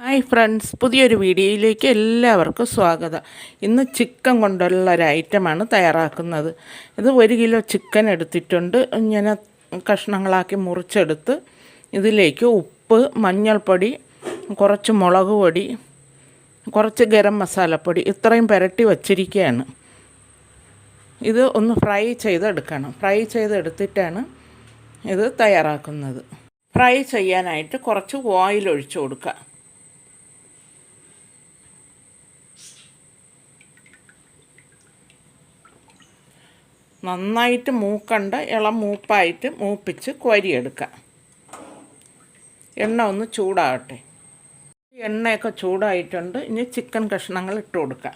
Hi friends പുതിയൊരു വീഡിയോയിലേക്ക് എല്ലാവർക്കും സ്വാഗതം. ഇന്ന് ചിക്കൻ കൊണ്ടുള്ള ഒരു ഐറ്റമാണ് തയ്യാറാക്കുന്നത്. ഇത് ഒരു കിലോ ചിക്കൻ എടുത്തിട്ടുണ്ട്. ഇങ്ങനെ കഷ്ണങ്ങളാക്കി മുറിച്ചെടുത്ത് ഇതിലേക്ക് ഉപ്പ് മഞ്ഞൾപ്പൊടി കുറച്ച് മുളക് പൊടി കുറച്ച് ഗരം മസാലപ്പൊടി ഇത്രയും പുരട്ടി വച്ചിരിക്കുകയാണ്. ഇത് ഒന്ന് ഫ്രൈ ചെയ്തെടുക്കണം. ഫ്രൈ ചെയ്തെടുത്തിട്ടാണ് ഇത് തയ്യാറാക്കുന്നത്. ഫ്രൈ ചെയ്യാനായിട്ട് കുറച്ച് ഓയിൽ ഒഴിച്ചു കൊടുക്കുക. നന്നായിട്ട് മൂക്കണ്ട് ഇളം മൂപ്പായിട്ട് മൂപ്പിച്ച് കോരിയെടുക്കുക എണ്ണ ഒന്ന് ചൂടാകട്ടെ എണ്ണയൊക്കെ ചൂടായിട്ടുണ്ട്. ഇനി ചിക്കൻ കഷ്ണങ്ങൾ ഇട്ട് കൊടുക്കുക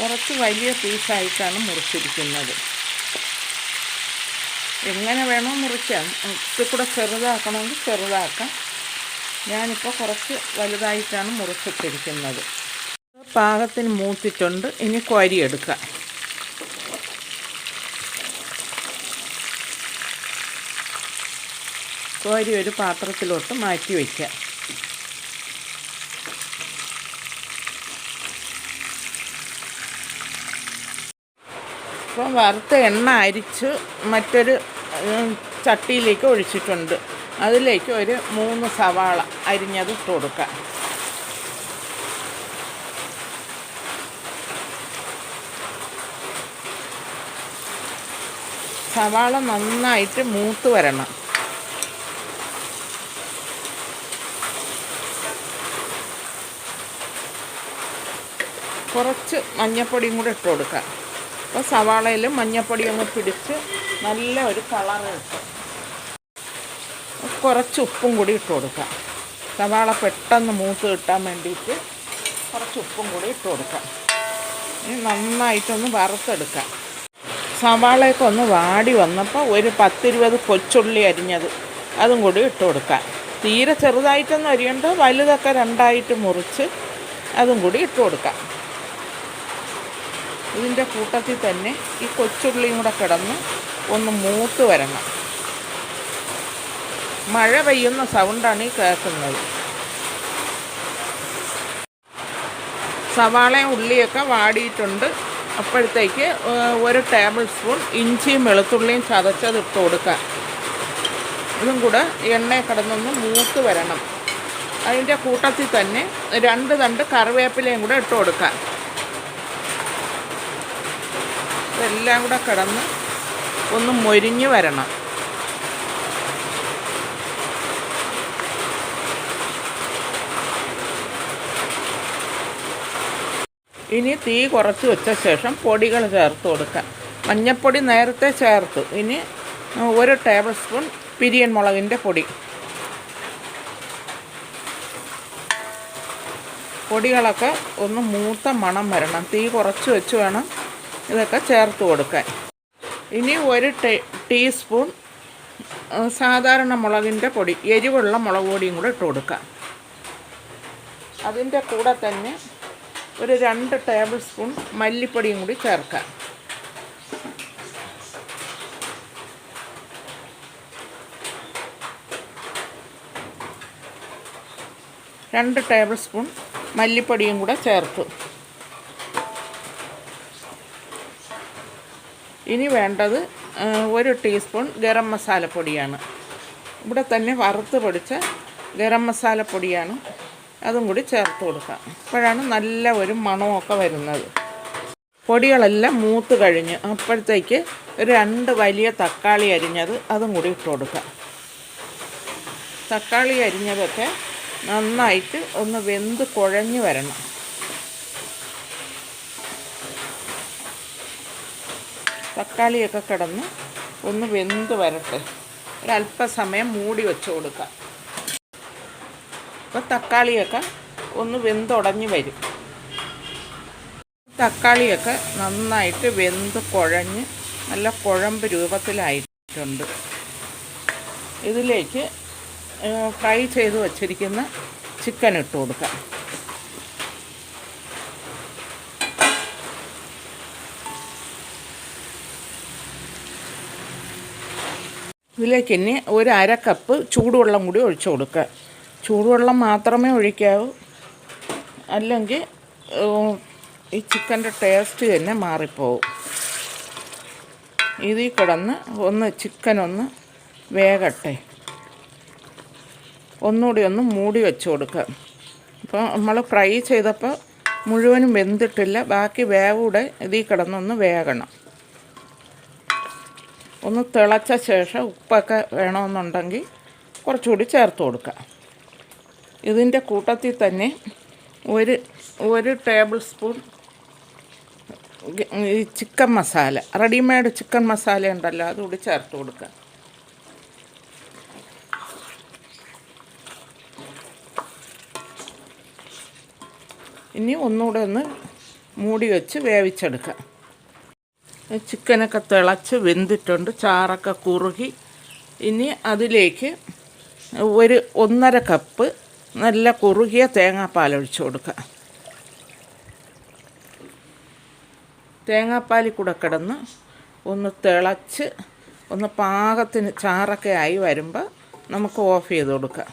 കുറച്ച് വലിയ പീസായിട്ടാണ് മുറിച്ചിരിക്കുന്നത്. എങ്ങനെ വേണോ മുറിക്കാം. കൂടെ ചെറുതാക്കണമെങ്കിൽ ചെറുതാക്കാം. ഞാനിപ്പോൾ കുറച്ച് വലുതായിട്ടാണ് മുറിച്ചിട്ടിരിക്കുന്നത്. പാകത്തിന് മൂത്തിട്ടുണ്ട്. ഇനി കോരിയെടുക്കാം കോരി ഒരു പാത്രത്തിലോട്ട് മാറ്റി വയ്ക്കാം. അപ്പം വറുത്ത എണ്ണ അരിച്ച് മറ്റൊരു ചട്ടിയിലേക്ക് ഒഴിച്ചിട്ടുണ്ട്. അതിലേക്ക് ഒരു മൂന്ന് സവാള അരിഞ്ഞത് ഇട്ട് കൊടുക്കാം സവാള നന്നായിട്ട് മൂത്ത് വരണം. കുറച്ച് മഞ്ഞപ്പൊടിയും കൂടെ ഇട്ട് കൊടുക്കാം അപ്പോൾ സവാളയിൽ മഞ്ഞപ്പൊടി ഒന്ന് പിടിച്ച് നല്ല ഒരു കളർ കിട്ടും. കുറച്ച് ഉപ്പും കൂടി ഇട്ട് കൊടുക്കാം. സവാള പെട്ടെന്ന് മൂത്ത് കിട്ടാൻ വേണ്ടിയിട്ട് കുറച്ച് ഉപ്പും കൂടി ഇട്ട് കൊടുക്കാം. ഇനി നന്നായിട്ടൊന്ന് വറുത്തെടുക്കാം. സവാളയൊക്കെ ഒന്ന് വാടി വന്നപ്പോൾ ഒരു പത്തിരുപത് കൊച്ചുള്ളി അരിഞ്ഞത് അതും കൂടി ഇട്ട് കൊടുക്കാം. തീരെ ചെറുതായിട്ടൊന്നും അരിയണ്ട വലുതൊക്കെ രണ്ടായിട്ട് മുറിച്ച് അതും കൂടി ഇട്ട് കൊടുക്കാം. ഇതിന്റെ കൂട്ടത്തിൽ തന്നെ ഈ കൊച്ചുള്ളിയും കൂടെ കിടന്ന് ഒന്ന് മൂത്ത് വരണം. മഴ പെയ്യുന്ന സൗണ്ടാണ് ഈ കേൾക്കുന്നത്. സവാളയും ഉള്ളിയൊക്കെ വാടിയിട്ടുണ്ട്. അപ്പോഴത്തേക്ക് ഒരു ടേബിൾ സ്പൂൺ ഇഞ്ചിയും വെളുത്തുള്ളിയും ചതച്ചത് ഇട്ട് കൊടുക്കാം. ഇതും കൂടെ എണ്ണ കിടന്നൊന്ന് മൂത്ത് വരണം. അതിന്റെ കൂട്ടത്തിൽ തന്നെ രണ്ട് തണ്ട് കറിവേപ്പിലയും കൂടെ ഇട്ട് കൊടുക്കുക ഇതെല്ലാം കൂടെ കിടന്ന് ഒന്ന് മൊരിഞ്ഞ് വരണം. ഇനി തീ കുറച്ച് വെച്ച ശേഷം പൊടികൾ ചേർത്ത് കൊടുക്കാം. മഞ്ഞൾപ്പൊടി നേരത്തെ ചേർത്തു. ഇനി ഒരു ടേബിൾ സ്പൂൺ പിരിയൻ മുളകിന്റെ പൊടി. പൊടികളൊക്കെ ഒന്ന് മൂത്ത മണം വരണം. തീ കുറച്ച് വെച്ച് വേണം ഇതൊക്കെ ചേർത്ത് കൊടുക്കാൻ. ഇനി ഒരു ടീസ്പൂൺ സാധാരണ മുളകിന്റെ പൊടി എരിവുള്ള മുളക് പൊടിയും കൂടെ ഇട്ട് കൊടുക്കാം. അതിന്റെ കൂടെ തന്നെ ഒരു രണ്ട് ടേബിൾ സ്പൂൺ മല്ലിപ്പൊടിയും കൂടി ചേർക്കാം. രണ്ട് ടേബിൾ സ്പൂൺ മല്ലിപ്പൊടിയും കൂടെ ചേർത്തു. ഇനി വേണ്ടത് ഒരു ടീസ്പൂൺ ഗരം മസാലപ്പൊടിയാണ് ഇവിടെ തന്നെ വറുത്ത് പൊടിച്ച ഗരം മസാലപ്പൊടിയാണ് അതും കൂടി ചേർത്ത് കൊടുക്കുക അപ്പോഴാണ് നല്ല ഒരു മണമൊക്കെ വരുന്നത്. പൊടികളെല്ലാം മൂത്ത് കഴിഞ്ഞ് അപ്പോഴത്തേക്ക് ഒരു രണ്ട് വലിയ തക്കാളി അരിഞ്ഞത് അതും കൂടി ഇട്ട് കൊടുക്കുക തക്കാളി അരിഞ്ഞതൊക്കെ നന്നായിട്ട് ഒന്ന് വെന്ത് കുഴഞ്ഞു വരണം. തക്കാളിയൊക്കെ കിടന്ന് ഒന്ന് വെന്ത് വരട്ടെ. ഒരല്പസമയം മൂടി വെച്ച് കൊടുക്കാം. അപ്പോൾ തക്കാളിയൊക്കെ ഒന്ന് വെന്തുടഞ്ഞ് വരും. തക്കാളിയൊക്കെ നന്നായിട്ട് വെന്ത് കുഴഞ്ഞ് നല്ല കുഴമ്പ് രൂപത്തിലായിട്ടുണ്ട്. ഇതിലേക്ക് ഫ്രൈ ചെയ്ത് വച്ചിരിക്കുന്ന ചിക്കൻ ഇട്ട് കൊടുക്കാം. ഇതിലേക്ക് ഇനി ഒരു അര കപ്പ് ചൂടുവെള്ളം കൂടി ഒഴിച്ചു കൊടുക്കുക. ചൂടുവെള്ളം മാത്രമേ ഒഴിക്കാവൂ. അല്ലെങ്കിൽ ഈ ചിക്കന്റെ ടേസ്റ്റ് തന്നെ മാറിപ്പോവും. ഇതിൽ കിടന്ന് ഒന്ന് ചിക്കൻ ഒന്ന് വേകട്ടെ. ഒന്നുകൂടി ഒന്ന് മൂടി വെച്ച് കൊടുക്കുക. ഇപ്പോൾ നമ്മൾ ഫ്രൈ ചെയ്തപ്പോൾ മുഴുവനും വെന്തിട്ടില്ല. ബാക്കി വേവൂടെ ഇതിൽ കിടന്നൊന്ന് വേകണം. ഒന്ന് തിളച്ച ശേഷം ഉപ്പൊക്കെ വേണമെന്നുണ്ടെങ്കിൽ കുറച്ചുകൂടി ചേർത്ത് കൊടുക്കുക ഇതിന്റെ കൂട്ടത്തിൽ തന്നെ ഒരു ഒരു ടേബിൾ സ്പൂൺ ഈ chicken masala readymade chicken masala ഉണ്ടല്ലോ അതുകൂടി ചേർത്ത് കൊടുക്കുക. ഇനി ഒന്നുകൂടെ ഒന്ന് മൂടി വെച്ച് വേവിച്ചെടുക്കുക ഈ ചിക്കനൊക്കെ തിളച്ച് വെന്തിട്ടുണ്ട്. ചാറൊക്കെ കുറുകി. ഇനി അതിലേക്ക് ഒരു ഒന്നര കപ്പ് നല്ല കുറുകിയ തേങ്ങാപ്പാൽ ഒഴിച്ചു കൊടുക്കുക. തേങ്ങാപ്പാലിൽ കൂടെ കിടന്ന് ഒന്ന് തിളച്ച് ഒന്ന് പാകത്തിന് ചാറൊക്കെ ആയി വരുമ്പോൾ നമുക്ക് ഓഫ് ചെയ്ത് കൊടുക്കാം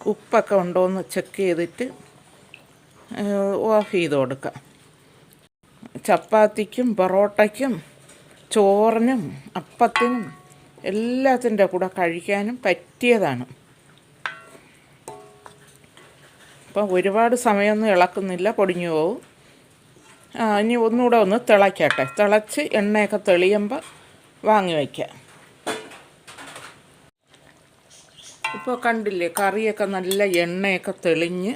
ഉപ്പൊക്കെ ഉണ്ടോ എന്ന് ചെക്ക് ചെയ്തിട്ട് ഓഫ് ചെയ്ത് കൊടുക്കാം ചപ്പാത്തിക്കും പൊറോട്ടയ്ക്കും ചോറിനും അപ്പത്തിനും എല്ലാത്തിന്റെ കൂടെ കഴിക്കാനും പറ്റിയതാണ്. അപ്പം ഒരുപാട് സമയമൊന്നും ഇളക്കുന്നില്ല പൊടിഞ്ഞു പോവും. ഇനി ഒന്നുകൂടെ ഒന്ന് തിളയ്ക്കട്ടെ. തിളച്ച് എണ്ണയൊക്കെ തെളിയുമ്പോൾ വാങ്ങി വയ്ക്കാം ഇപ്പോൾ കണ്ടില്ലേ കറിയൊക്കെ നല്ല എണ്ണയൊക്കെ തെളിഞ്ഞ്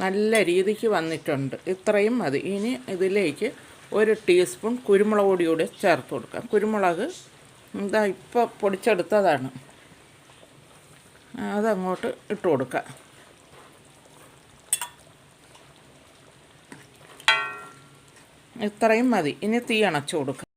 നല്ല രീതിക്ക് വന്നിട്ടുണ്ട്. ഇത്രയും മതി. ഇനി ഇതിലേക്ക് ഒരു ടീസ്പൂൺ കുരുമുളക് പൊടി കൂടി ചേർത്ത് കൊടുക്കാം. കുരുമുളക് ഇതാ ഇപ്പോൾ പൊടിച്ചെടുത്തതാണ്. അതങ്ങോട്ട് ഇട്ട് കൊടുക്കാം. ഇത്രയും മതി. ഇനി തീ അണച്ചു കൊടുക്കുക